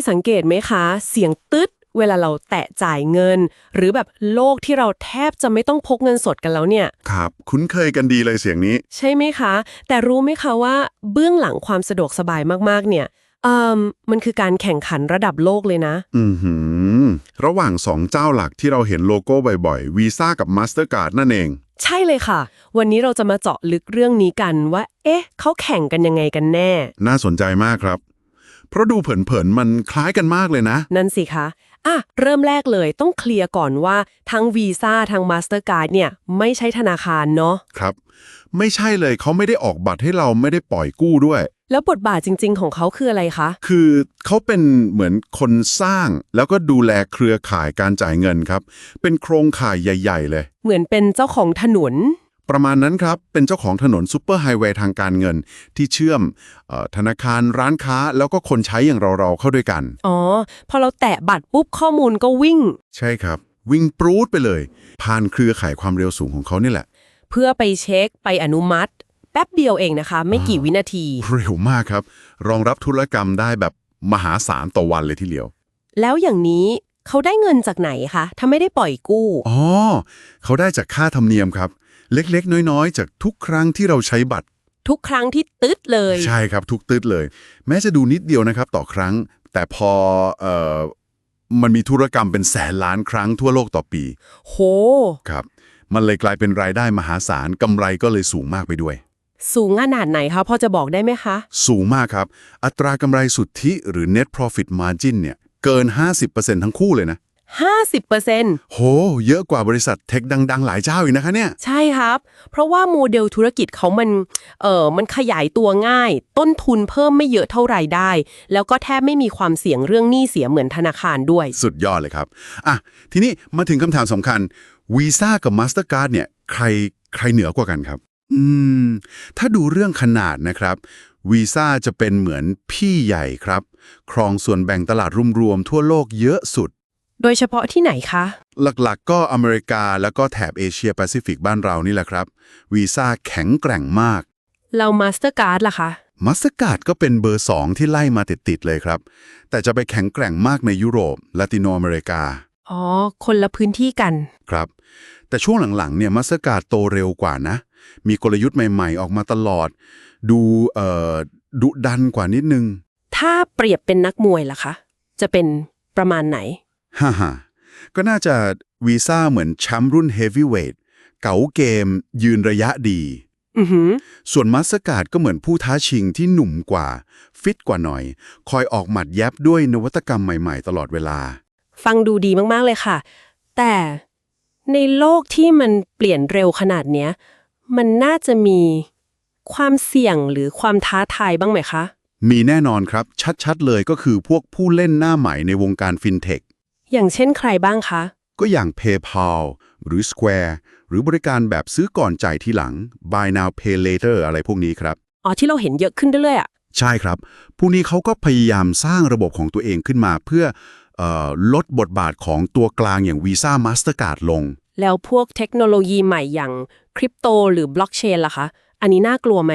ยสังเกตไหมคะ เสียงตึ๊ดเวลาเราแตะจ่ายเงิน หรือแบบโลกที่เราแทบจะไม่ต้องพกเงินสดกันแล้วเนี่ย ครับ คุ้นเคยกันดีเลยเสียงนี้ ใช่ไหมคะ แต่รู้ไหมคะว่าเบื้องหลังความสะดวกสบายมากๆ เนี่ยเอ่มมันคือการแข่งขันระดับโลกเลยนะ อือหือ ระหว่างสองเจ้าหลักที่เราเห็นโลโก้บ่อยๆ Visa กับ Mastercard นั่นเอง ใช่เลยค่ะ วันนี้เราจะมาเจาะลึกเรื่องนี้กันว่า เอ๊ะ เขาแข่งกันยังไงกันแน่ น่าสนใจมากครับ เพราะดูเผินๆมันคล้ายกันมากเลยนะ นั่นสิคะอะเริ่มแรกเลยต้องเคลียร์ก่อนว่าทั้ง Visa ทั้ง Mastercard เนี่ย ไม่ใช่ธนาคารเนาะครับ ไม่ใช่เลยเขาไม่ได้ออกบัตรให้เราไม่ได้ปล่อยกู้ด้วย แล้วบทบาทจริง ๆ ของเขาคืออะไรคะ คือเขาเป็นเหมือนคนสร้างแล้วก็ดูแลเครือข่ายการจ่ายเงินครับ เป็นโครงข่ายใหญ่ ๆ เลย เหมือนเป็นเจ้าของถนน ประมาณนั้นครับ เป็นเจ้าของถนนซูเปอร์ไฮเวย์ทางการเงิน ที่เชื่อมเออธนาคารร้านค้าแล้วก็คนใช้อย่างเรา ๆ เข้าด้วยกัน อ๋อ พอเราแตะบัตรปุ๊บข้อมูลก็วิ่ง ใช่ครับ วิ่งปรูดไปเลย ผ่านเครือข่ายความเร็วสูงของเขานี่แหละ เพื่อไปเช็คไปอนุมัติ แป๊บเดียวเองนะคะ ไม่กี่วินาที เร็วมากครับ รองรับธุรกรรมได้แบบมหาศาลต่อวันเลยทีเดียว แล้วอย่างนี้เขาได้เงินจากไหนคะถ้าไม่ได้ปล่อยกู้ อ๋อ เขาได้จากค่าธรรมเนียมครับ เล็กๆ น้อยๆ จากทุกครั้งที่เราใช้บัตร ทุกครั้งที่ตึ๊ดเลย ใช่ครับ ทุกตืดเลย แม้จะดูนิดเดียวนะครับต่อครั้ง แต่พอเอ่อมันมีธุรกรรมเป็นแสนล้านครั้งทั่วโลกต่อปี โห ครับ มันเลยกลายเป็นรายได้มหาศาลกำไรก็เลยสูงมากไปด้วย สูงขนาดไหนคะพอจะบอกได้ไหมคะ สูงมากครับ อัตรากำไรสุทธิหรือ net profit margin เนี่ยเกิน 50%ทั้งคู่เลยนะ 50%โห เยอะกว่าบริษัทเทคดัง ๆ หลายเจ้าอีกนะคะเนี่ย ใช่ครับ เพราะว่าโมเดลธุรกิจเขามัน เออมันขยายตัวง่าย ต้นทุนเพิ่มไม่เยอะเท่าไหร่ได้ แล้วก็แทบไม่มีความเสี่ยงเรื่องหนี้เสียเหมือนธนาคารด้วย สุดยอดเลยครับ อะ ทีนี้มาถึงคำถามสำคัญ Visa กับ Mastercard เนี่ย ใครใครเหนือกว่ากันครับ อืม ถ้าดูเรื่องขนาดนะครับ Visa จะเป็นเหมือนพี่ใหญ่ครับ ครองส่วนแบ่งตลาดรวมๆทั่วโลกเยอะสุด โดยเฉพาะที่ไหนคะ หลักๆ ก็อเมริกาแล้วก็แถบเอเชียแปซิฟิกบ้านเรานี่แหละครับ วีซ่าแข็งแกร่งมาก เรามาสเตอร์การ์ดล่ะคะ มัสการ์ดก็เป็นเบอร์ 2 ที่ไล่มาติดๆเลยครับ แต่จะไปแข็งแกร่งมากในยุโรปละติโนอเมริกา อ๋อ คนละพื้นที่กัน ครับ แต่ช่วงหลังๆ เนี่ยมัสการ์ดโตเร็วกว่านะ มีกลยุทธ์ใหม่ๆ ออกมาตลอด ดูเอ่อดุดันกว่านิดนึง ถ้าเปรียบเป็นนักมวยล่ะคะ จะเป็นประมาณไหน ฮ่าฮ่าก็น่าจะวีซ่าเหมือนแชมป์รุ่นเฮฟวีเวทเก๋าเกม ยืนระยะดีอือหือส่วนมัสการ์ดก็เหมือนผู้ท้าชิงที่หนุ่มกว่า ฟิตกว่าหน่อย คอยออกหมัดแยบด้วยนวัตกรรมใหม่ๆ ตลอดเวลา ฟังดูดีมากๆเลยค่ะ แต่ในโลกที่มันเปลี่ยนเร็วขนาดเนี้ย มันน่าจะมีความเสี่ยงหรือความท้าทายบ้างไหมคะ มีแน่นอนครับ ชัดๆเลยก็คือพวกผู้เล่นหน้าใหม่ในวงการฟินเทค อย่างเช่นใครบ้างคะ ก็อย่าง PayPal หรือ Square หรือบริการแบบซื้อก่อนจ่ายทีหลัง Buy Now Pay Later อะไรพวกนี้ครับ อ๋อ ที่เราเห็นเยอะขึ้นเรื่อยๆอะใช่ครับ พวกนี้เขาก็พยายามสร้างระบบของตัวเองขึ้นมา เพื่อเออลดบทบาทของตัวกลางอย่าง Visa Mastercard ลง แล้วพวกเทคโนโลยีใหม่อย่างคริปโตหรือบล็อกเชนล่ะคะ อันนี้น่ากลัวไหม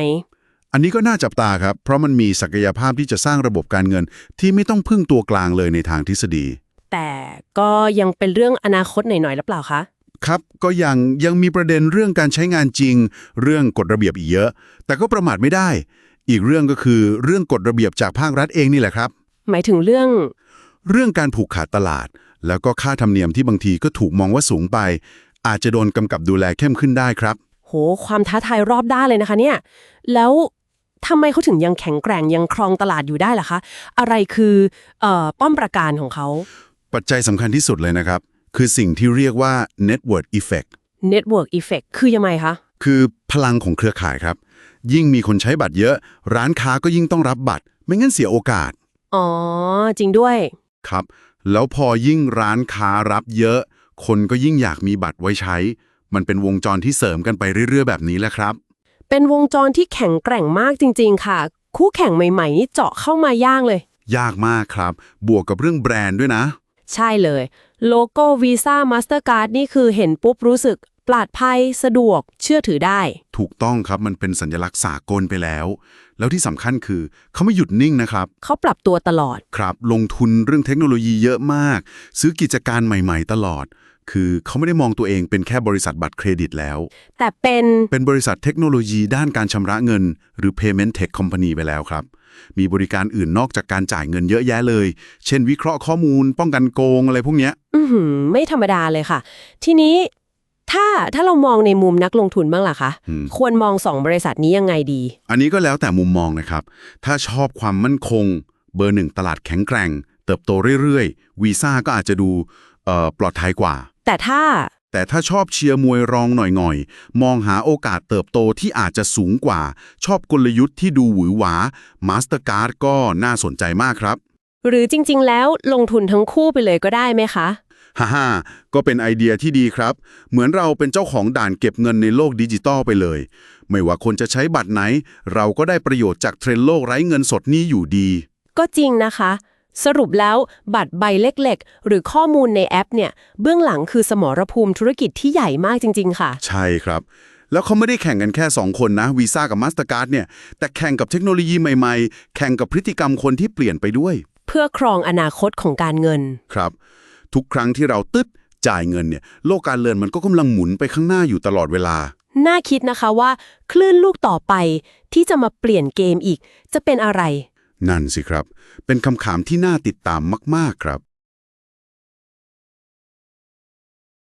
อันนี้ก็น่าจับตาครับ เพราะมันมีศักยภาพที่จะสร้างระบบการเงินที่ไม่ต้องพึ่งตัวกลางเลยในทางทฤษฎี แต่ก็ยังเป็นเรื่องอนาคตหน่อยๆหรือเปล่าคะ ครับก็ยังยังมีประเด็นเรื่องการใช้งานจริง เรื่องกฎระเบียบอีกเยอะ แต่ก็ประมาทไม่ได้ อีกเรื่องก็คือเรื่องกฎระเบียบจากภาครัฐเองนี่แหละครับ หมายถึงเรื่อง เรื่องการผูกขาดตลาด แล้วก็ค่าธรรมเนียมที่บางทีก็ถูกมองว่าสูงไป อาจจะโดนกำกับดูแลเข้มขึ้นได้ครับ โห ความท้าทายรอบด้านเลยนะคะเนี่ย แล้วทำไมเขาถึงยังแข็งแกร่งยังครองตลาดอยู่ได้ล่ะคะ อะไรคือเอ่อป้อมประการของเขา ปัจจัยสำคัญที่สุดเลยนะครับ คือสิ่งที่เรียกว่า network effect Network Effect คือยังไงคะ คือพลังของเครือข่ายครับ ยิ่งมีคนใช้บัตรเยอะ ร้านค้าก็ยิ่งต้องรับบัตร ไม่งั้นเสียโอกาส อ๋อ จริงด้วย ครับ แล้วพอยิ่งร้านค้ารับเยอะ คนก็ยิ่งอยากมีบัตรไว้ใช้ มันเป็นวงจรที่เสริมกันไปเรื่อย ๆ แบบนี้แหละครับ เป็นวงจรที่แข็งแกร่งมากจริง ๆ ค่ะ คู่แข่งใหม่ๆนี่เจาะเข้ามาย่างเลย ยากมากครับ บวกกับเรื่องแบรนด์ด้วยนะ ใช่เลย โลโก้ Visa Mastercard นี่คือเห็นปุ๊บรู้สึก ปลอดภัย สะดวก เชื่อถือได้ ถูกต้องครับมันเป็นสัญลักษณ์สากลไปแล้ว แล้วที่สำคัญคือเขาไม่หยุดนิ่งนะครับ เขาปรับตัวตลอด ครับ ลงทุนเรื่องเทคโนโลยีเยอะมาก ซื้อกิจการใหม่ ๆ ตลอด คือเขาไม่ได้มองตัวเองเป็นแค่บริษัทบัตรเครดิตแล้ว แต่เป็นเป็นบริษัทเทคโนโลยีด้านการชำระเงิน หรือ Payment Tech Company ไปแล้วครับ มีบริการอื่นนอกจากการจ่ายเงินเยอะแยะเลย เช่นวิเคราะห์ข้อมูล ป้องกันโกงอะไรพวกเนี้ย อือหือไม่ธรรมดาเลยค่ะ ทีนี้ถ้าถ้าเรามองในมุมนักลงทุนบ้างล่ะคะอืมควรมองสองบริษัทนี้ยังไงดี อันนี้ก็แล้วแต่มุมมองนะครับ ถ้าชอบความมั่นคง เบอร์หนึ่งตลาดแข็งแกร่ง เติบโตเรื่อยๆวีซ่าก็อาจจะดูเอ่อปลอดภัยกว่า แต่ถ้า แต่ถ้าชอบเชียร์มวยรองหน่อยๆ มองหาโอกาสเติบโตที่อาจจะสูงกว่า ชอบกลยุทธ์ที่ดูหวือหวา Mastercard ก็น่าสนใจมากครับ หรือจริง ๆ แล้วลงทุนทั้งคู่ไปเลยก็ได้ไหมคะฮ่าฮ่าก็เป็นไอเดียที่ดีครับ เหมือนเราเป็นเจ้าของด่านเก็บเงินในโลกดิจิตอลไปเลย ไม่ว่าคนจะใช้บัตรไหน เราก็ได้ประโยชน์จากเทรนด์โลกไร้เงินสดนี้อยู่ดี ก็จริงนะคะ สรุปแล้วบัตรใบเล็กๆ หรือข้อมูลในแอปเนี่ยเบื้องหลังคือสมรภูมิธุรกิจที่ใหญ่มากจริง ๆ ค่ะ ใช่ครับ แล้วเขาไม่ได้แข่งกันแค่ 2 คนนะวีซ่ากับ Mastercard เนี่ยแต่แข่งกับเทคโนโลยีใหม่ๆ แข่งกับพฤติกรรมคนที่เปลี่ยนไปด้วย เพื่อครองอนาคตของการเงินครับ ทุกครั้งที่เราตึ๊ดจ่ายเงินเนี่ยโลกการเงินมันก็กำลังหมุนไปข้างหน้าอยู่ตลอดเวลา น่าคิดนะคะว่า คลื่นลูกต่อไปที่จะมาเปลี่ยนเกมอีก จะเป็นอะไร นั่นสิครับ เป็นคำถามที่น่าติดตามมาก ๆ ครับ